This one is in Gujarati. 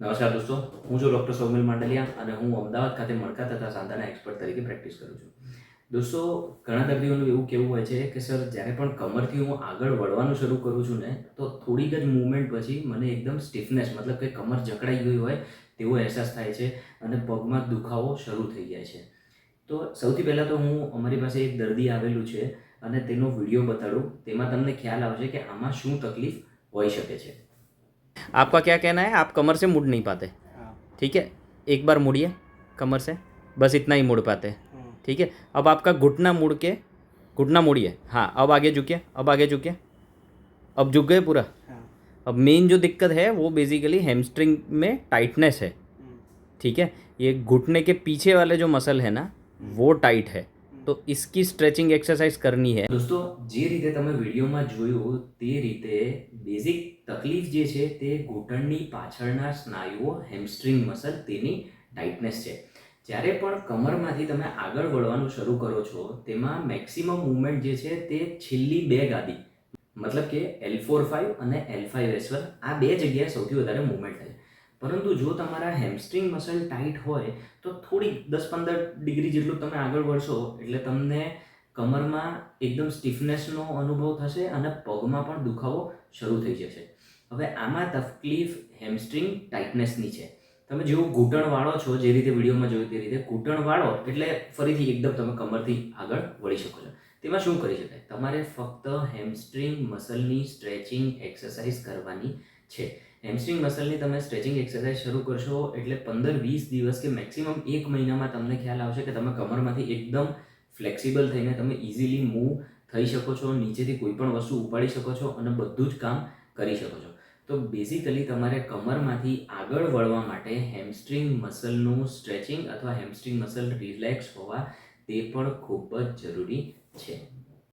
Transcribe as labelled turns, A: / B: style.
A: નમસ્કાર દોસ્તો, હું છું ડૉક્ટર સૌમિલ માંડલિયા અને હું અમદાવાદ ખાતે મણકા તથા સાંધાના એક્સપર્ટ તરીકે પ્રેક્ટિસ કરું છું. દોસ્તો, ઘણા દર્દીઓનું એવું કહેવું હોય છે કે, સર, જ્યારે પણ કમરથી હું આગળ વળવાનું શરૂ કરું છું ને, તો થોડીક જ મૂવમેન્ટ પછી મને એકદમ સ્ટીફનેસ મતલબ કે કમર જકડાઈ ગઈ હોય તેવો અહેસાસ થાય છે અને પગમાં દુખાવો શરૂ થઈ જાય છે. તો સૌથી પહેલાં તો હું અમારી પાસે એક દર્દી આવેલું છે અને તેનો વીડિયો બતાડું. તેમાં તમને ખ્યાલ આવશે કે આમાં શું તકલીફ હોઈ શકે છે. आपका क्या कहना है? आप कमर से मुड़ नहीं पाते।
B: हाँ।
A: ठीक है? एक बार मुड़िए कमर से। बस इतना ही मुड़ पाते। हैं। ठीक है? अब आपका घुटना मुड़ के घुटना मुड़िए। हाँ अब आगे झुकिए अब आगे झुकिए। अब झुक गए पूरा।
B: हाँ।
A: अब मेन जो दिक्कत है वो बेसिकली हेमस्ट्रिंग में टाइटनेस है।
B: हम्म,
A: ठीक है? ये घुटने के पीछे वाले जो मसल है ना वो टाइट है। તો ઇસકી સ્ટ્રેચિંગ એક્સરસાઇઝ કરની है દોસ્તો, જે રીતે તમે વિડીયોમાં જોયું તે રીતે બેઝિક તકલીફ જે છે તે ઘૂંટણની પાછળના સ્નાયુઓ હેમસ્ટ્રિંગ મસલ તેની ટાઇટનેસ છે. જ્યારે પણ કમરમાંથી તમે આગળ વળવાનું શરૂ કરો છો, તેમાં મેક્સિમમ મૂવમેન્ટ જે છે તે છેલ્લી બે ગાદી, મતલબ કે એલ ફોર ફાઇવ અને એલ ફાઇવ એસ આ બે જગ્યાએ સૌથી વધારે મૂવમેન્ટ થાય છે. પરંતુ જો તમારા હેમસ્ટ્રિંગ મસલ ટાઈટ હોય, તો થોડીક દસ પંદર ડિગ્રી જેટલું તમે આગળ વળશો, એટલે તમને કમરમાં એકદમ સ્ટીફનેસનો અનુભવ થશે અને પગમાં પણ દુખાવો શરૂ થઈ જશે. હવે આમાં તકલીફ હેમસ્ટ્રિંગ ટાઇટનેસની છે. તમે જેવું ઘૂંટણ વાળો છો, જે રીતે વિડીયોમાં જોયું તે રીતે ઘૂંટણ વાળો એટલે ફરીથી એકદમ તમે કમરથી આગળ વળી શકો છો. તેમાં શું કરી શકાય? તમારે ફક્ત હેમસ્ટ્રિંગ મસલની સ્ટ્રેચિંગ એક્સરસાઇઝ કરવાની છે. હેમસ્ટ્રિંગ મસલની તમે સ્ટ્રેચિંગ એક્સરસાઇઝ શરૂ કરશો એટલે પંદર વીસ દિવસ કે મેક્સિમમ એક મહિનામાં તમને ખ્યાલ આવશે કે તમે કમરમાંથી એકદમ ફ્લેક્સિબલ થઈને તમે ઇઝીલી મૂવ થઈ શકો છો, નીચેથી કોઈ પણ વસ્તુ ઉપાડી શકો છો અને બધું જ કામ કરી શકો છો. તો બેઝિકલી તમારે કમરમાંથી આગળ વળવા માટે હેમસ્ટ્રિંગ મસલનું સ્ટ્રેચિંગ અથવા હેમસ્ટ્રિંગ મસલ રિલેક્સ હોવા તે પણ ખૂબ જ જરૂરી છે.